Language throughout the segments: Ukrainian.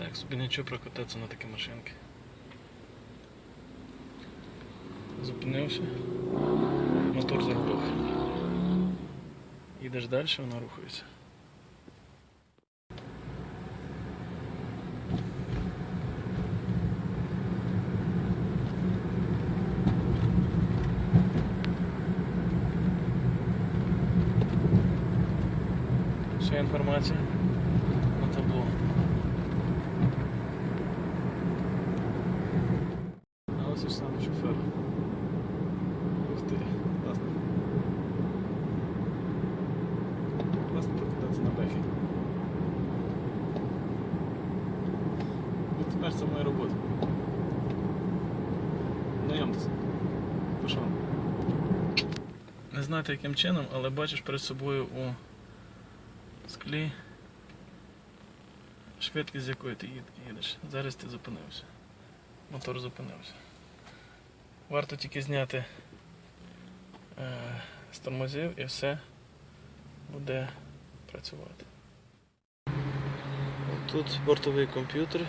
Так, собі нічого прокататися на такі машинки. Зупинився. Мотор заглох. Їдеш далі, вона рухається. Вся на табло. А ось і сам шофер. Ух ти, класно. Класно покататися на бехі. Це моя робота. Знайомтеся. Пішов. Не знати яким чином, але бачиш перед собою у склі швидкість, з якою ти їдеш. Зараз ти зупинився. Мотор зупинився. Варто тільки зняти е, з тормозів і все буде працювати. Тут бортовий комп'ютер.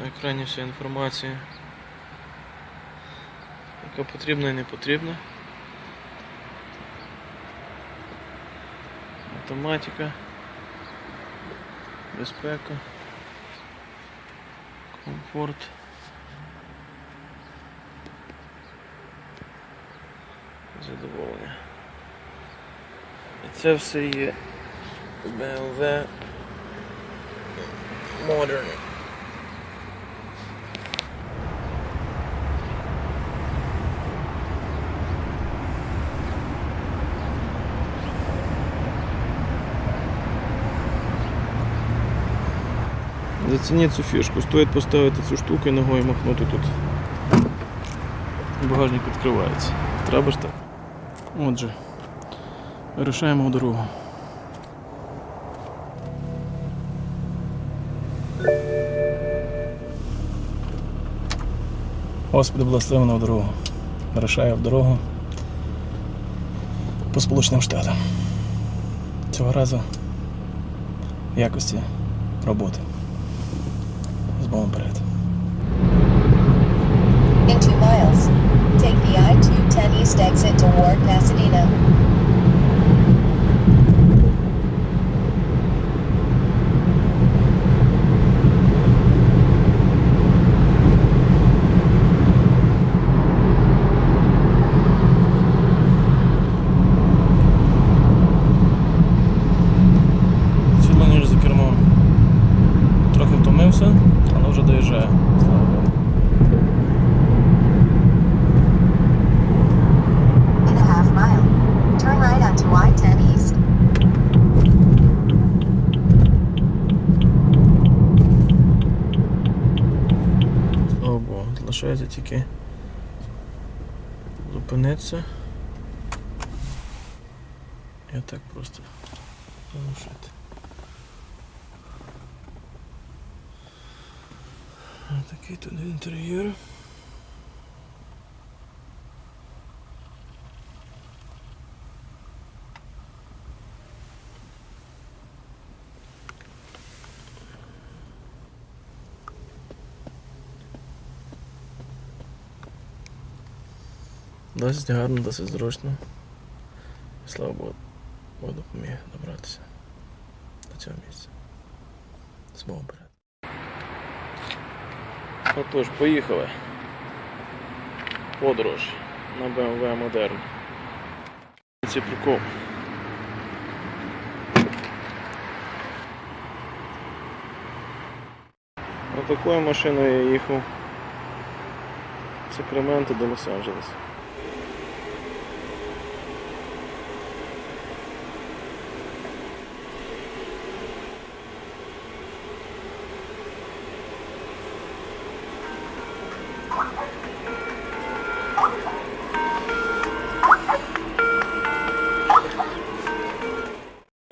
На екрані вся інформація, яка потрібна і не потрібна. Автоматика, безпека, комфорт. Задоволення. І це все є BMW Modern. Зацініть цю фішку. Стоїть поставити цю штуку і ногою махнути тут. Багажник відкривається. Треба ж так. Отже, вирушаємо в дорогу. Господи, благослови мене в дорогу. Вирушаю в дорогу по Сполученим Штатам. Цього разу в якості роботи. З Богом вперед. In two miles, take the I-210 East exit toward Pasadena. Тільки зупинитися. Я так просто залишити. Такий тут інтер'єр. Досить гарно, досить зручно. Слава Богу, Бог допоміг добратися до цього місця. З Богом перед. Отож, поїхали. Подорож на BMW Modern. Це прикол. Отакою машиною я їхав з Сакраменто до Лос-Анджелеса.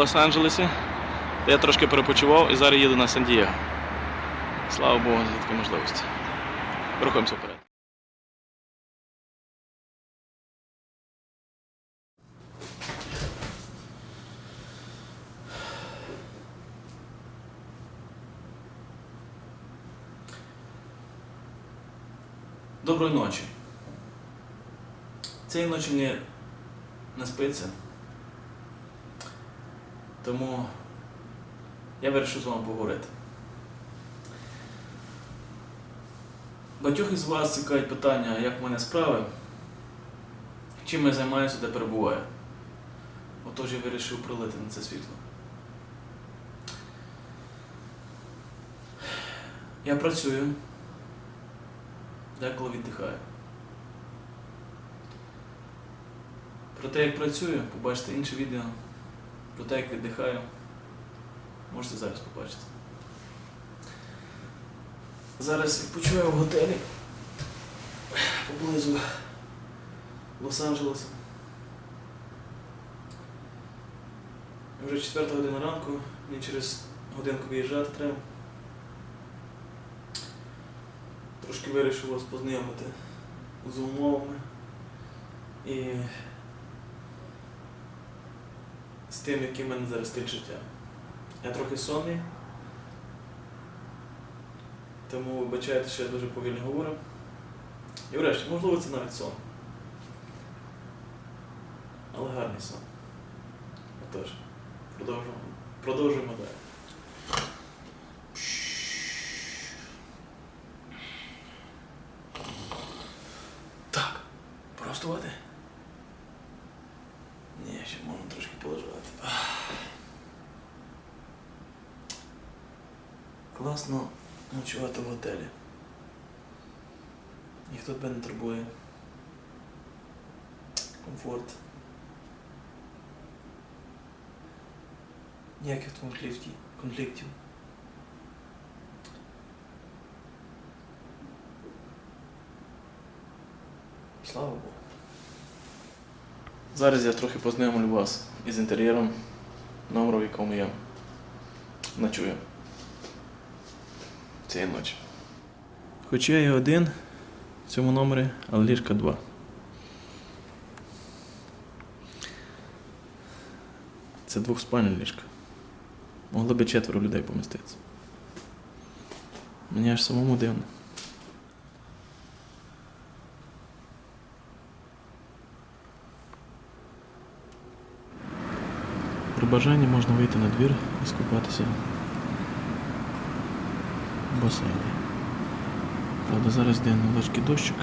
Лос-Анджелесі. Я трошки перепочивав і зараз їду на Сан-Дієго. Слава Богу, за такі можливості. Рухаємося вперед. Доброї ночі. Цієї ночі мені не спиться. Тому я вирішив з вами поговорити. Багатьох із вас цікавить питання, як в мене справи, чим я займаюся, де перебуваю. Отож я вирішив пролити на це світло. Я працюю, деколи віддихаю. Про те, як працюю, побачите інше відео. Про те, як віддихаю, можете зараз побачити. Зараз відпочиваю в готелі поблизу Лос-Анджелеса. Вже четверта година ранку, мені через годинку виїжджати треба. Трошки вирішив вас познайомити з умовами і з тим, який в мене зараз стиль життя. Я трохи сонний, тому вибачайте, що я дуже повільно говорю. І врешті, можливо, це навіть сон. Але гарний сон. Отож, продовжуємо. Продовжуємо далі. Так, простувати? Ні, ще можна трошки полежати. Ах. Класно ночувати в готелі. Ніхто тебе не турбує. Комфорт. Ніяких конфліктів. конфліктів. Слава Богу. Зараз я трохи познайомлю вас із інтер'єром номеру, в якому я ночую цієї ночі. Хоча я один в цьому номері, але ліжка два. Це двохспальне ліжко. Могло би четверо людей поміститися. Мені аж самому дивно. При бажанні можна вийти на двір і скупатися басейні. Правда, зараз йде невеличкий дощик,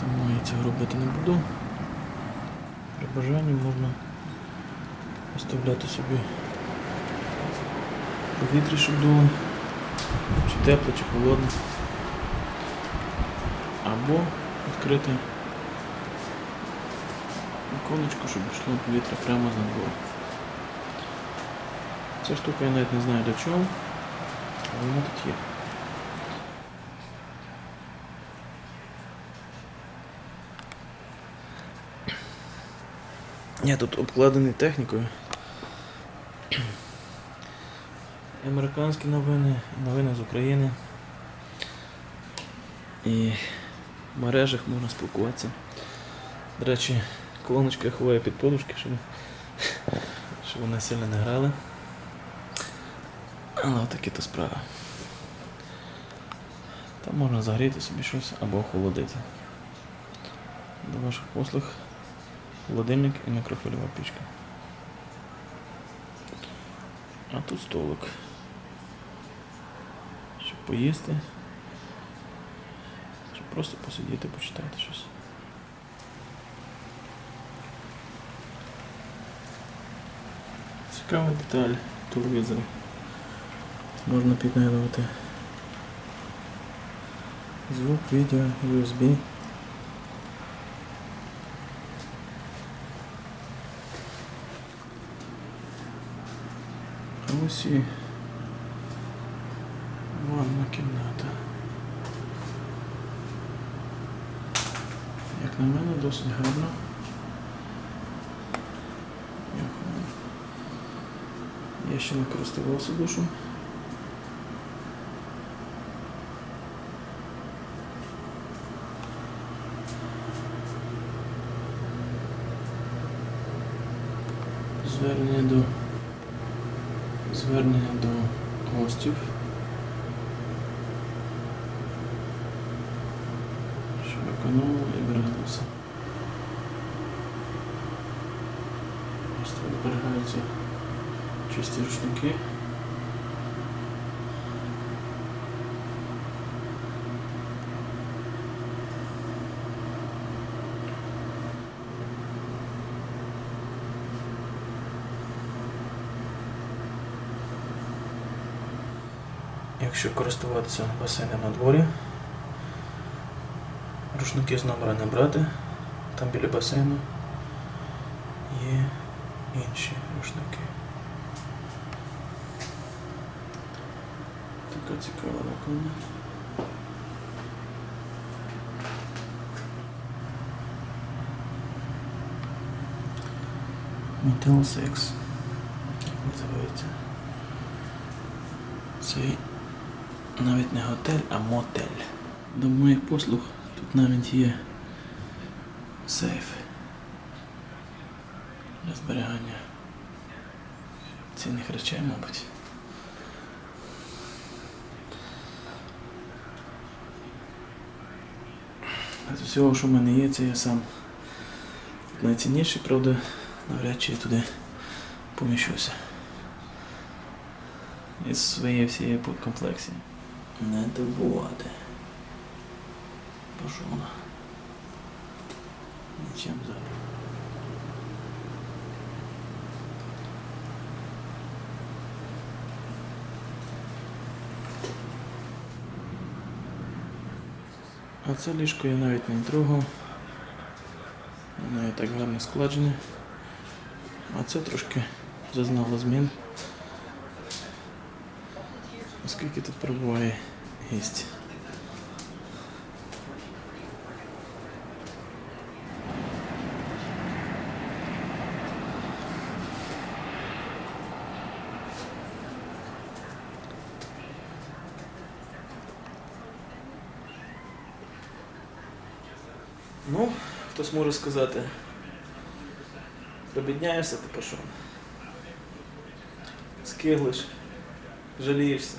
тому я цього робити не буду. При бажанні можна оставляти собі повітря, щоб дуло, чи тепло, чи холодне. Або відкрити віконечко, щоб йшло повітря прямо з надвору. Ця штука я навіть не знаю для чого, але вона тут є. Я тут обкладений технікою. Американські новини, новини з України. І в мережах можна спілкуватися. До речі, колоночку я ховаю під подушки, щоб, щоб вони сильно не грали. Але отакі то справи. Там можна загріти собі щось або охолодити. До ваших послуг холодильник і мікрохвильова пічка. А тут столик. Щоб поїсти. Щоб просто посидіти, почитати щось. Цікава деталь телевізора. Можна під'єднувати звук, відео, USB. А ось і ванна кімната. Як на мене, досить гарно. Я ще не користувався душем. Звернення до звернення до гостів. зекономив і берегнувся. Ось тут зберігаються чисті рушники. Якщо користуватися басейном на дворі, рушники з номера не брати, там біля басейну є інші рушники. Така цікава реклама. Motel 6 як називається. Цей навіть не готель, а мотель. До моїх послуг тут навіть є сейф для зберігання цінних речей, мабуть. З усього, що в мене є, це я сам найцінніший, правда, навряд чи я туди поміщуся. Із своєї всієї комплексії. Не турбувати. Пошов вона. Нічим зараз. А це ліжко я навіть не трогав. Воно і так гарно складене. А це трошки зазнало змін. Оскільки тут перебуває гість. Ну, хтось може сказати, прибідняєшся ти пішов. Скиглиш, жалієшся.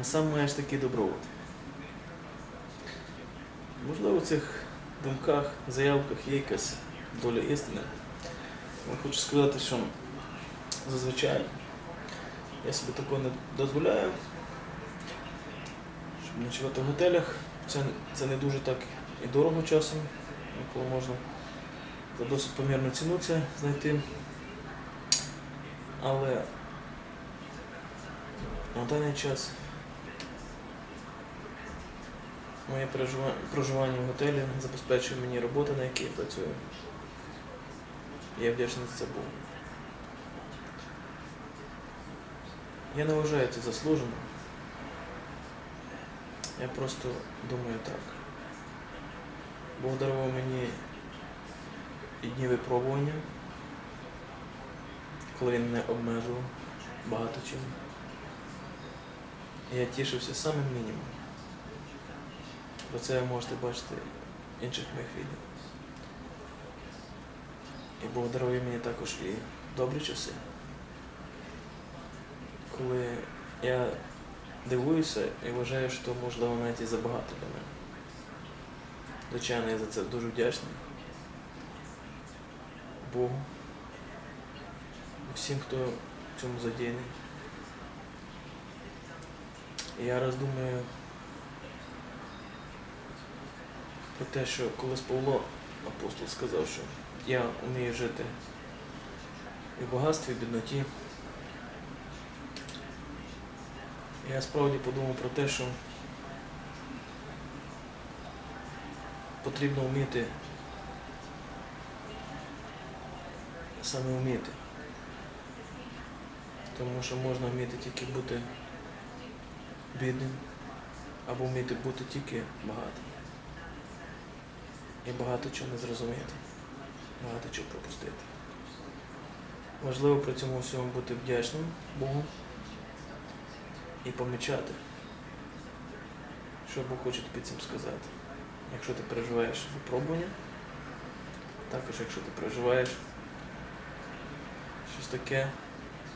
А сам маєш такий добробут. Можливо, в цих думках, заявках є якась доля істини. Але хочу сказати, що зазвичай я собі такого не дозволяю. Щоб ночувати в готелях. Це, це не дуже так і дорого часом, коли можна за досить помірну ціну це знайти. Але на даний час моє проживання в готелі забезпечує мені роботу, на якій я працюю. Я вдячний за це Богу. Я не вважаю це заслужено. Я просто думаю так. Бог дарував мені і дні випробування, коли він мене обмежував багато чим. Я тішився самим мінімумом. Про це ви можете бачити в інших моїх відео. І Бог дарує мені також і добрі часи. Коли я дивуюся і вважаю, що можливо навіть і забагато для мене. Звичайно, я за це дуже вдячний. Богу. Всім, хто в цьому задіяний. Я раз думаю про те, що колись Павло апостол сказав, що я вмію жити і в багатстві, і в бідноті. Я справді подумав про те, що потрібно вміти саме вміти. Тому що можна вміти тільки бути бідним, або вміти бути тільки багатим. І багато чого не зрозуміти, багато чого пропустити. Важливо при цьому всьому бути вдячним Богу і помічати, що Бог хоче тобі цим сказати. Якщо ти переживаєш випробування, також якщо ти переживаєш щось таке,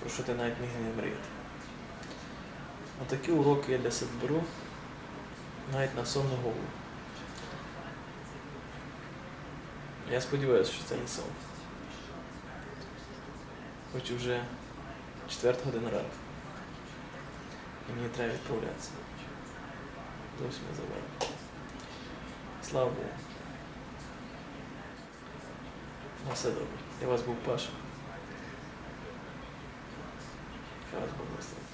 про що ти навіть міг не мріяти. Отакі уроки я для себе беру навіть на сонну голову. Я сподіваюся, що це не сон. Хоч вже четверта година ранку. І мені треба відправлятися. Зовсім не забрав. Слава Богу. На все добре. Я вас був Паша. Хай вас благословить.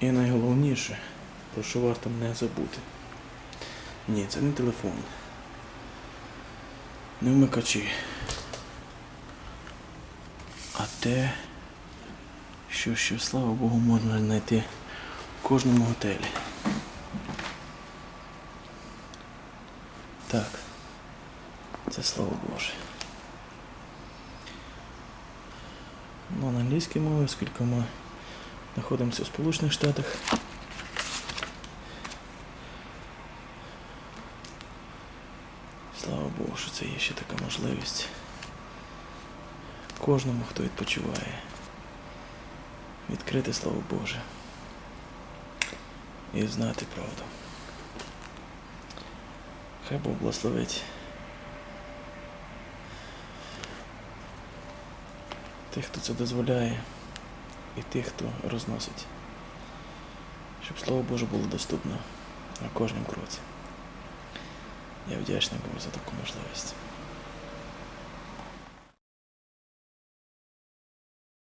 І найголовніше, про що варто не забути. Ні, це не телефон. Не вмикачі. А те, що, що, слава Богу, можна знайти в кожному готелі. Так. Це слава Боже. Ну, на англійській мові, оскільки ми знаходимося в Сполучених Штатах. Богу, що це є ще така можливість. Кожному, хто відпочиває. Відкрити Слово Боже. І знати правду. Хай Бог благословить тих, хто це дозволяє, і тих, хто розносить. Щоб Слово Боже було доступно на кожному кроці. Я вдячний був за таку можливість.